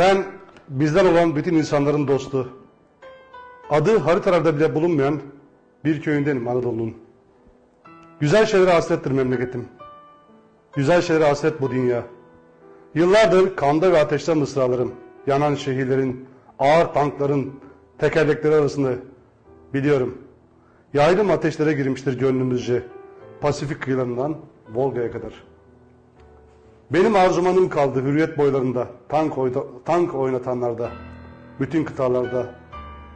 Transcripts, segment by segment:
Ben bizden olan bütün insanların dostu. Adı haritalarda bile bulunmayan bir köyündenim Anadolu'nun. Güzel şeylere hasrettir memleketim. Güzel şeylere hasret bu dünya. Yıllardır kanda ve ateşten mısralarım. Yanan şehirlerin, ağır tankların tekerlekleri arasında biliyorum. Yaylım ateşlere girmiştir gönlümüzce. Pasifik kıyılarından Volga'ya kadar. Benim arzumanım kaldı hürriyet boylarında, tank, oyda, tank oynatanlarda, bütün kıtalarda.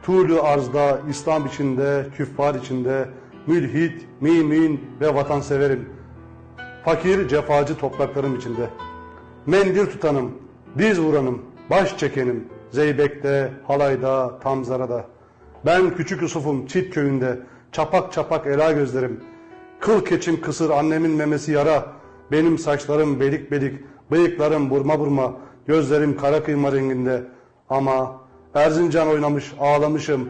Tuğlu arzda, İslam içinde, küffar içinde, mülhit, mümin ve vatanseverim. Fakir, cefacı topraklarım içinde. Mendil tutanım, diz vuranım, baş çekenim. Zeybek'te, Halay'da, Tamzara'da. Ben küçük Yusuf'um Çit köyünde, çapak çapak ela gözlerim. Kıl keçim kısır, annemin memesi yara. Benim saçlarım belik belik, bıyıklarım burma burma, gözlerim kara kıyma renginde. Ama Erzincan oynamış, ağlamışım.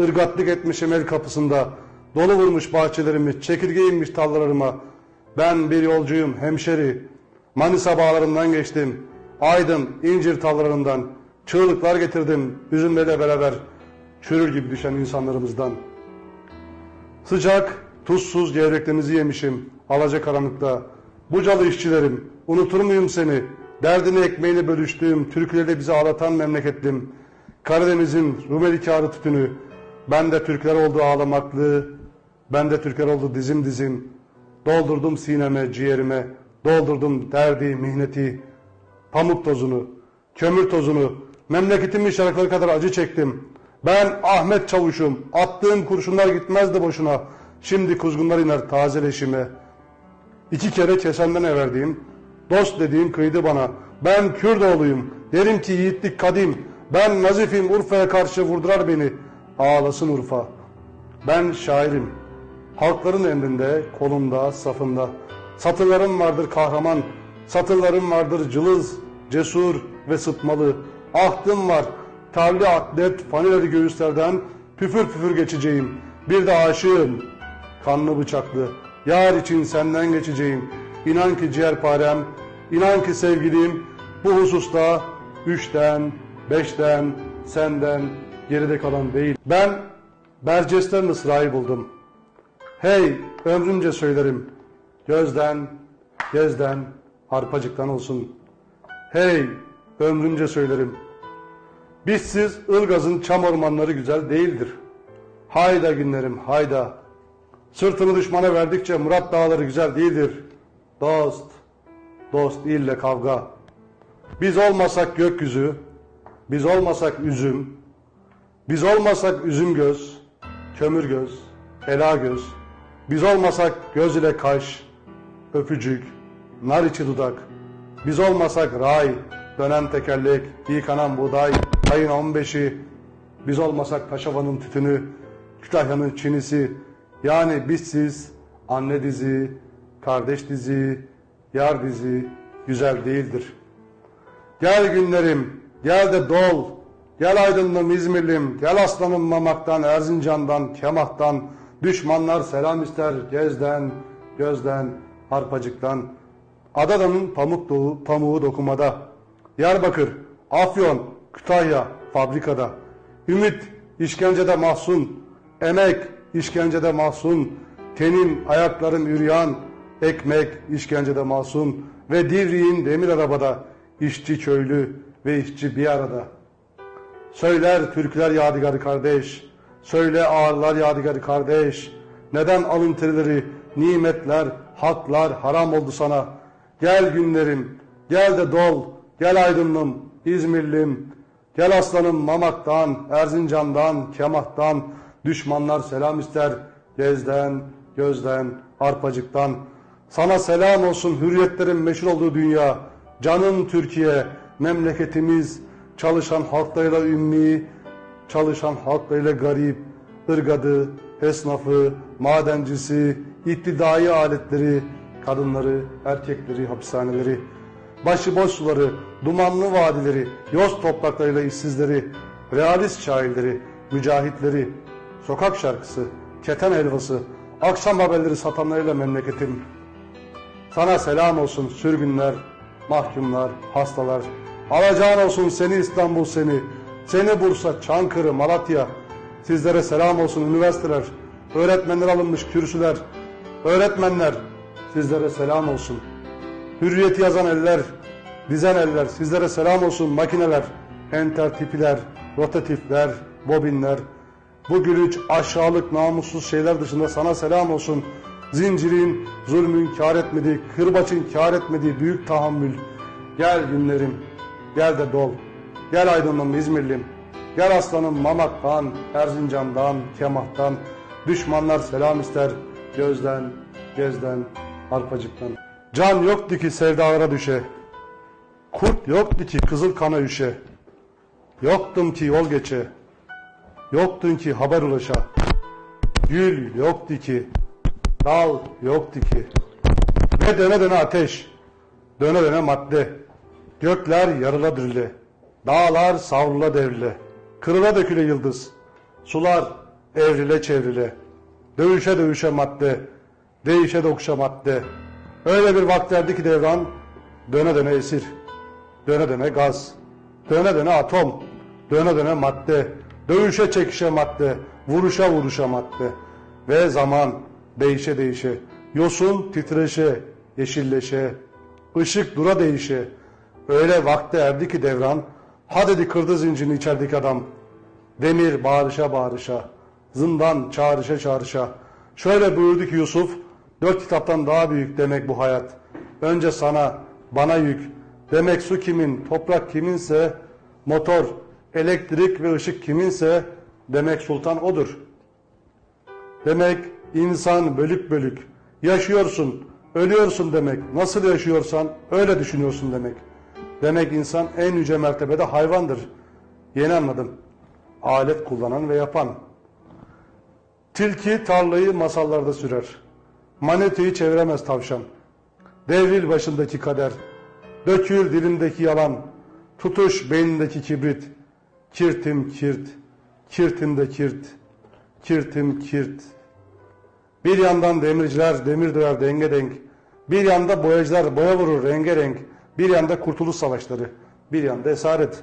ırgatlık etmişim el kapısında. Dolu vurmuş bahçelerimi, çekirge inmiş tallarıma. Ben bir yolcuyum, hemşeri. Manisa bağlarından geçtim. Aydın, incir tallarından. Çığlıklar getirdim, üzümlerle beraber. Çürür gibi düşen insanlarımızdan. Sıcak, tuzsuz gevreklerinizi yemişim alacakaranlıkta. Bucalı işçilerim, unutur muyum seni? Derdini ekmeğini bölüştüğüm, türküleri bizi ağlatan memleketlim. Karadeniz'in Rumeli kârı tütünü, ben de Türkler oldu ağlamaklı, ben de Türkler oldu dizim dizim. Doldurdum sineme, ciğerime, doldurdum derdi, mihneti, pamuk tozunu, kömür tozunu, memleketimin şarkıları kadar acı çektim. Ben Ahmet Çavuş'um, attığım kurşunlar gitmezdi boşuna. Şimdi kuzgunlar iner taze leşime. İki kere kesenden everdiğim, dost dediğim kıydı bana. Ben Kürdoğluyum, derim ki yiğitlik kadim. Ben Nazif'im, Urfa'ya karşı vurdurar beni. Ağlasın Urfa. Ben şairim, halkların emrinde, kolumda, safında. Satırlarım vardır kahraman, satırlarım vardır cılız, cesur ve sıtmalı. Ahtım var, tavli atlet, fanileri göğüslerden püfür püfür geçeceğim. Bir de aşığım, kanlı bıçaklı. Yar için senden geçeceğim. İnan ki ciğerparem, inan ki sevgilim, bu hususta üçten, beşten, senden geride kalan değil. Ben Berces'ten Mısra'yı buldum. Hey ömrümce söylerim, gözden, gezden, arpacıktan olsun. Hey ömrümce söylerim, bizsiz Ilgaz'ın çam ormanları güzel değildir. Hayda günlerim hayda, sırtını düşmana verdikçe Murat dağları güzel değildir. Dost, dost ille kavga. Biz olmasak gökyüzü, biz olmasak üzüm, biz olmasak üzüm göz, kömür göz, ela göz, biz olmasak göz ile kaş, öpücük, nar içi dudak, biz olmasak ray, dönen tekerlek, yıkanan buğday, ayın on beşi, biz olmasak Paşava'nın tütünü, Kütahya'nın çinisi, yani bizsiz anne dizi, kardeş dizi, yar dizi güzel değildir. Gel günlerim, gel de dol, gel aydınlım İzmirlim, gel aslanım Mamak'tan, Erzincan'dan, Kemah'tan, düşmanlar selam ister gezden, gözden, harpacıktan. Adana'nın pamuk doğu, pamuğu dokumada, Diyarbakır, Afyon, Kütahya, fabrikada. Ümit, işkencede mahzun, emek, işkencede mahzun, tenim, ayaklarım üryan, ekmek, işkencede mahzun ve Divriğin demir arabada, işçi köylü ve işçi bir arada. Söyler Türkler yadigarı kardeş, söyle ağırlar yadigarı kardeş, neden alın terileri, nimetler, haklar haram oldu sana. Gel günlerim, gel de dol, gel aydınlım, İzmirlim, gel aslanım Mamak'tan, Erzincan'dan, Kemah'tan, düşmanlar selam ister, gezden, gözden, arpacıktan. Sana selam olsun hürriyetlerin meşhur olduğu dünya, canım Türkiye, memleketimiz, çalışan halklarıyla ümmi, çalışan halklarıyla garip, ırgadı, esnafı, madencisi, iktidai aletleri, kadınları, erkekleri, hapishaneleri, başıboş suları, dumanlı vadileri, yoz topraklarıyla işsizleri, realist şairleri, mücahitleri, sokak şarkısı, keten helvası, akşam haberleri satanlarıyla memleketim. Sana selam olsun sürgünler, mahkumlar, hastalar, Alacağın olsun seni İstanbul seni. Seni Bursa, Çankırı, Malatya. Sizlere selam olsun üniversiteler. Öğretmenler alınmış kürsüler. Öğretmenler sizlere selam olsun. Hürriyeti yazan eller, dizen eller, sizlere selam olsun makineler, enter tipiler, rotatifler, bobinler. Bu gülünç, aşağılık, namussuz şeyler dışında sana selam olsun. Zincirin, zulmün kar etmediği, kırbaçın kar etmediği büyük tahammül. Gel günlerim, gel de dol. Gel aydınlım İzmirlim. Gel aslanım Mamak'tan, Erzincan'dan, Kemah'tan. Düşmanlar selam ister gözden, gezden, arpacıktan. Can yoktu ki sevdalara düşe. Kurt yoktu ki kızıl kana üşe. Yoktum ki yol geçe. Yoktun ki haber ulaşa. Gül yoktu ki. Dal yoktu ki. Ve döne döne ateş. Döne döne madde. Gökler yarıla dürüle. Dağlar savrula devrile. Kırıla döküle yıldız. Sular evrile çevrile. Dövüşe dövüşe madde. Değişe dokuşa madde. Öyle bir vakti ki devran. Döne döne esir. Döne döne gaz. Döne döne atom. Döne döne madde. Dövüşe çekişe madde. Vuruşa vuruşa madde. Ve zaman değişe değişe. Yosun titreşe, yeşilleşe. ışık dura değişe. Öyle vakte erdi ki devran. Ha dedi kırdı zincirini içerideki adam. Demir bağırışa bağırışa. Zindan çağrışa çağrışa. Şöyle buyurdu ki Yusuf. Dört kitaptan daha büyük demek bu hayat. Önce sana, bana yük. Demek su kimin, toprak kiminse, motor, elektrik ve ışık kiminse, demek sultan odur. Demek insan bölük bölük. Yaşıyorsun, ölüyorsun demek. Nasıl yaşıyorsan öyle düşünüyorsun demek. Demek insan en yüce mertebede hayvandır. Yeni anladım. Alet kullanan ve yapan. Tilki tarlayı masallarda sürer. Manetoyu çeviremez tavşan. Devril başındaki kader. Dökül dilimdeki yalan. Tutuş beynindeki kibrit. Kirtim kirt. Kirtimde kirt. Kirtim kirt. Bir yandan demirciler demir döver denge denk. Bir yanda boyacılar boya vurur renge renk. Bir yanda kurtuluş savaşları. Bir yanda esaret.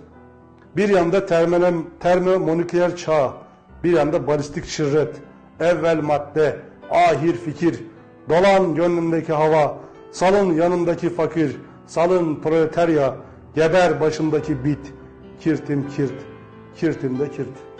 Bir yanda termonem, termomonükleer çağ. Bir yanda balistik şirret. Evvel madde. Ahir fikir. Dolan gönlümdeki hava. Salın yanımdaki fakir. Salın proletarya. Geber başımdaki bit. Kirtim kirt. Kirtimde kirt.